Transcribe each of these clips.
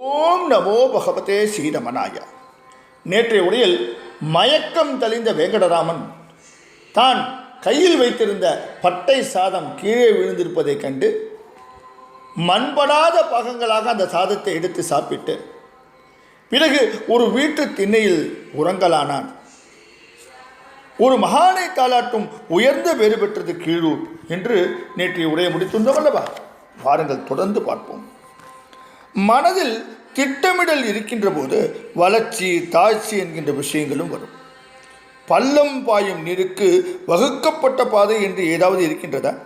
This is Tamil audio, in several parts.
ஓம் நமோ பகவதே ஸ்ரீரமணாய. நேற்றைய உரையில் மயக்கம் தெளிந்த வேங்கடராமன் தான் கையில் வைத்திருந்த பட்டை சாதம் கீழே விழுந்திருப்பதைக் கண்டு மண்படாத பாகங்களாக அந்த சாதத்தை எடுத்து சாப்பிட்டு பிறகு ஒரு வீட்டு திண்ணையில் உறங்கலானான். ஒரு மகானை தாளாட்டும் உயர்ந்த வேறு பெற்றது கீழூர் என்று நேற்றைய உரையை முடித்துள்ளோம் அல்லவா? வாருங்கள் தொடர்ந்து பார்ப்போம். மனதில் திட்டமிடல் இருக்கின்ற போது வளர்ச்சி தாழ்ச்சி என்கின்ற விஷயங்களும் வரும். பள்ளம் பாயும் நீருக்கு வகுக்கப்பட்ட பாதை என்று ஏதாவது இருக்கின்றதா?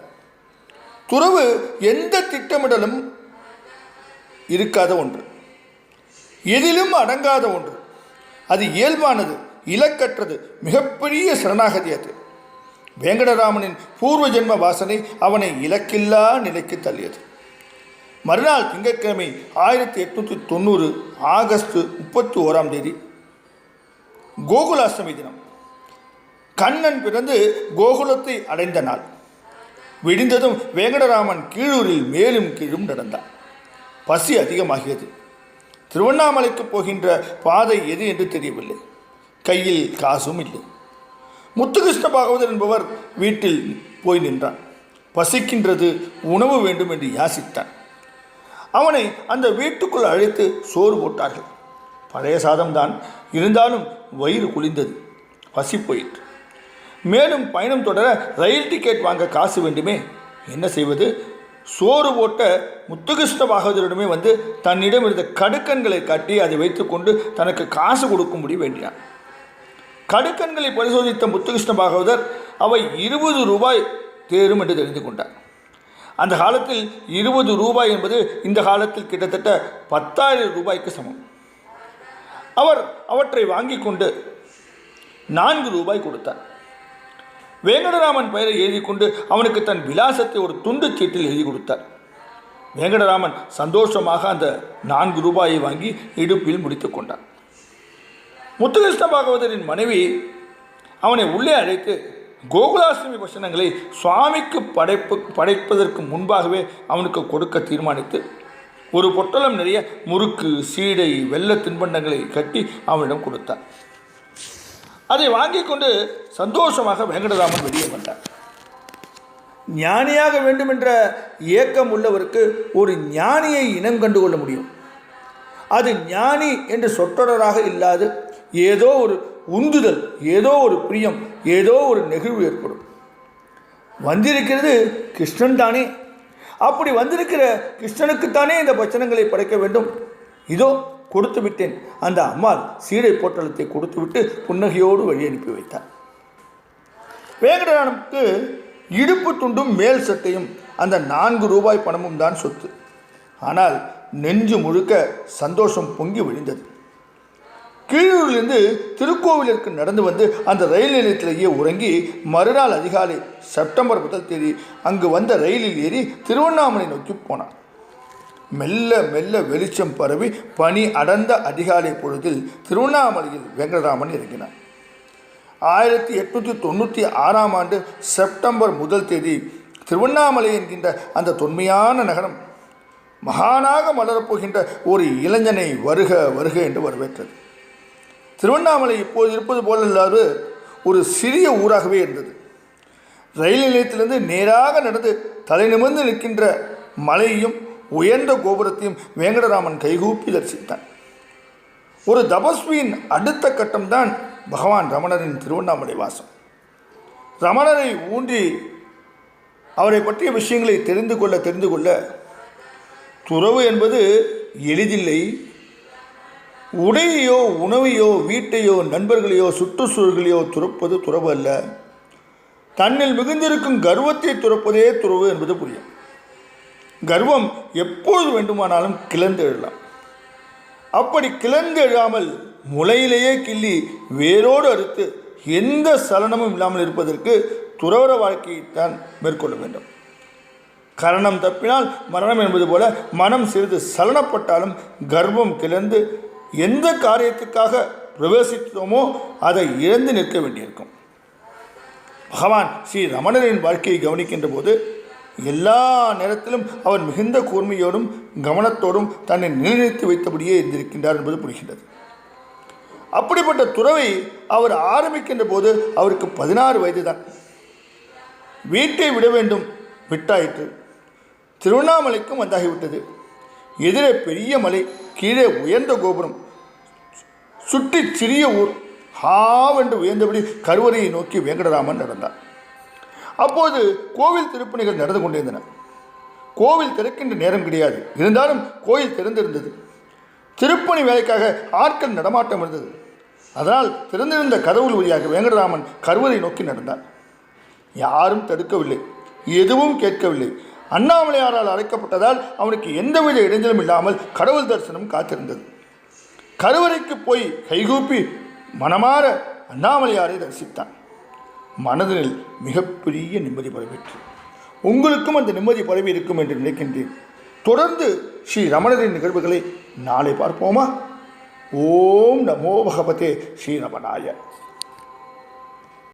துறவு எந்த திட்டமிடலும் இருக்காத ஒன்று. எதிலும் அடங்காத ஒன்று. அது இயல்பானது இலக்கற்றது மிகப்பெரிய சரணாகதி அது. வேங்கடராமனின் பூர்வ ஜென்ம வாசனை அவனை இலக்கில்லா நிலைக்கு தள்ளியது. மறுநாள் திங்கட்கிழமை ஆயிரத்தி எட்நூற்றி தொண்ணூறு ஆகஸ்ட் முப்பத்தி ஓராம் தேதி கோகுலாஷ்டமி தினம். கண்ணன் பிறந்து கோகுலத்தை அடைந்த நாள். விடிந்ததும் வேங்கடராமன் கீழூரில் மேலும் கீழும் நடந்தான் பசி அதிகமாகியது. திருவண்ணாமலைக்கு போகின்ற பாதை எது என்று தெரியவில்லை. கையில் காசும் இல்லை. முத்துகிருஷ்ண பாகவதர் என்பவர் வீட்டில் போய் நின்றான் பசிக்கின்றது உணவு வேண்டும் என்று யாசித்தான் அவனை அந்த வீட்டுக்குள் அழைத்து சோறு போட்டார்கள். பழைய சாதம்தான். இருந்தாலும் வயிறு குளிந்தது பசி போயிற்று. மேலும் பயணம் தொடர ரயில் டிக்கெட் வாங்க காசு வேண்டுமே? என்ன செய்வது? சோறு போட்ட முத்துகிருஷ்ண பாகவதரிடமே வந்து தன்னிடம் இருந்த கடுக்கண்களை காட்டி அதை வைத்துக்கொண்டு தனக்கு காசு கொடுக்கும்படி வேண்டினான். கடுக்கன்களை பரிசோதித்த முத்துகிருஷ்ண பாகவதர் அவை இருபது ரூபாய் தேரும் என்று தெரிந்து கொண்டார். அந்த காலத்தில் இருபது ரூபாய் என்பது இந்த காலத்தில் கிட்டத்தட்ட பத்தாயிரம் ரூபாய்க்கு சமம். அவர் அவற்றை வாங்கி கொண்டு நான்கு ரூபாய் கொடுத்தார். வேங்கடராமன் பெயரை எழுதி கொண்டு அவனுக்கு தன் விலாசத்தை ஒரு துண்டு சீட்டில் எழுதி கொடுத்தார். வேங்கடராமன் சந்தோஷமாக அந்த நான்கு ரூபாயை வாங்கி இடுப்பில் முடித்து கொண்டான். முத்துகிருஷ்ண பாகவதரின் மனைவி அவனை உள்ளே அழைத்து கோகுலாஷ்டமி வசனங்களை சுவாமிக்கு படைப்பு படைப்பதற்கு முன்பாகவே அவனுக்கு கொடுக்க தீர்மானித்து ஒரு பொட்டலம் நிறைய முறுக்கு சீடை வெள்ள தின்பண்டங்களை கட்டி அவனிடம் கொடுத்தார். அதை வாங்கி கொண்டு சந்தோஷமாக வெங்கடராமன் வெளியே வந்தார். ஞானியாக வேண்டும் என்ற ஏக்கம் உள்ளவருக்கு ஒரு ஞானியை இனம் கண்டுகொள்ள முடியும். அது ஞானி என்று சொற்றொடராக இல்லாது ஏதோ ஒரு உந்துதல் ஏதோ ஒரு பிரியம் ஏதோ ஒரு நெகிழ்வு ஏற்படும். வந்திருக்கிறது கிருஷ்ணன் தானே. அப்படி வந்திருக்கிற கிருஷ்ணனுக்குத்தானே இந்த பச்சனங்களை படைக்க வேண்டும். இதோ கொடுத்து விட்டேன். அந்த அம்மாள் சீடை போட்டலத்தை கொடுத்துவிட்டு புன்னகையோடு வழி அனுப்பி வைத்தார் வேங்கடராமனுக்கு இடுப்பு துண்டும் மேல் சட்டையும் அந்த நான்கு ரூபாய் பணமும் தான் சொத்து. ஆனால் நெஞ்சு முழுக்க சந்தோஷம் பொங்கி விழுந்தது. கீழூரிலிருந்து திருக்கோவிலிற்கு நடந்து வந்து அந்த ரயில் நிலையத்திலேயே உறங்கி மறுநாள் அதிகாலை செப்டம்பர் முதல் தேதி அங்கு வந்த ரயிலில் ஏறி திருவண்ணாமலை நோக்கி போனான். மெல்ல மெல்ல வெளிச்சம் பரவி பனி அடர்ந்த அதிகாலை பொழுதில் திருவண்ணாமலையில் வெங்கடராமன் இறங்கினார் ஆயிரத்தி எட்நூற்றி தொண்ணூற்றி ஆறாம் ஆண்டு செப்டம்பர் முதல் தேதி திருவண்ணாமலை என்கின்ற அந்த தொன்மையான நகரம் மகானாக மலரப்போகின்ற ஒரு இளைஞனை வருக வருக என்று வரவேற்றது. திருவண்ணாமலை இப்போது இருப்பது போல இல்லாது ஒரு சிறிய ஊராகவே இருந்தது. ரயில் நிலையத்திலிருந்து நேராக நடந்து தலை நிமிர்ந்து நிற்கின்ற மலையையும் உயர்ந்த கோபுரத்தையும் வேங்கடராமன் கைகூப்பி தரிசித்தான். ஒரு தபஸ்வியின் அடுத்த கட்டம்தான் பகவான் ரமணரின் திருவண்ணாமலை வாசம். ரமணரை ஊன்றி அவரை பற்றிய விஷயங்களை தெரிந்து கொள்ள தெரிந்து கொள்ள துறவு என்பது எளிதில்லை உடையையோ உணவையோ வீட்டையோ நண்பர்களையோ சுற்றுச்சூழல்களையோ துறப்பது துறவு அல்ல. தன்னில் மிகுந்திருக்கும் கர்வத்தை துறப்பதே துறவு என்பது புரியும். கர்வம் எப்பொழுது வேண்டுமானாலும் கிளர்ந்து எழலாம். அப்படி கிளர்ந்து எழாமல் முளையிலேயே கிள்ளி வேரோடு அறுத்து எந்த சலனமும் இல்லாமல் இருப்பதற்கு துறவர வாழ்க்கையைத்தான் மேற்கொள்ள வேண்டும். கரணம் தப்பினால் மரணம் என்பது போல மனம் சிறிது சலனப்பட்டாலும் கர்வம் கிளந்து எந்த காரியத்துக்காக பிரவேசித்தோமோ அதை இழந்து நிற்க வேண்டியிருக்கும். பகவான் ஸ்ரீ ரமணரின் வாழ்க்கையை கவனிக்கின்ற போது எல்லா நேரத்திலும் அவர் மிகுந்த கூர்மையோடும் கவனத்தோடும் தன்னை நிலைநிறுத்தி வைத்தபடியே இருந்திருக்கின்றார் என்பது புரிகின்றது. அப்படிப்பட்ட துறவை அவர் ஆரம்பிக்கின்ற போது அவருக்கு பதினாறு வயது தான் வீட்டை விட வேண்டும் விட்டாயிற்று. திருவண்ணாமலைக்கும் வந்தாகிவிட்டது. எதிரே பெரிய மலை கீழே உயர்ந்த கோபுரம். சுற்றி சிறிய ஊர். ஹாவென்று உயர்ந்தபடி கருவறையை நோக்கி வெங்கடராமன் நடந்தார் அப்போது கோவில் திருப்பணிகள் நடந்து கொண்டிருந்தன. கோவில் திறக்கின்ற நேரம் கிடையாது. இருந்தாலும் கோயில் திறந்திருந்தது. திருப்பணி வேலைக்காக ஆட்கள் நடமாட்டம் இருந்தது. அதனால் திறந்திருந்த கதவுள் வழியாக வெங்கடராமன் கருவறை நோக்கி நடந்தார் யாரும் தடுக்கவில்லை. எதுவும் கேட்கவில்லை. அண்ணாமலையாரால் அழைக்கப்பட்டதால் அவனுக்கு எந்தவித இடைஞ்சலும் இல்லாமல் கடவுள் தரிசனம் காத்திருந்தது. கருவறைக்கு போய் கைகூப்பி மனமாற அண்ணாமலையாரை தரிசித்தான். மனதில் மிகப்பெரிய நிம்மதி பரவிற்று. உங்களுக்கும் அந்த நிம்மதி பரவி இருக்கும் என்று நினைக்கின்றேன். தொடர்ந்து ஸ்ரீ ரமணரின் நிகழ்வுகளை நாளை பார்ப்போமா? ஓம் நமோ பகவதே ஸ்ரீரமணாய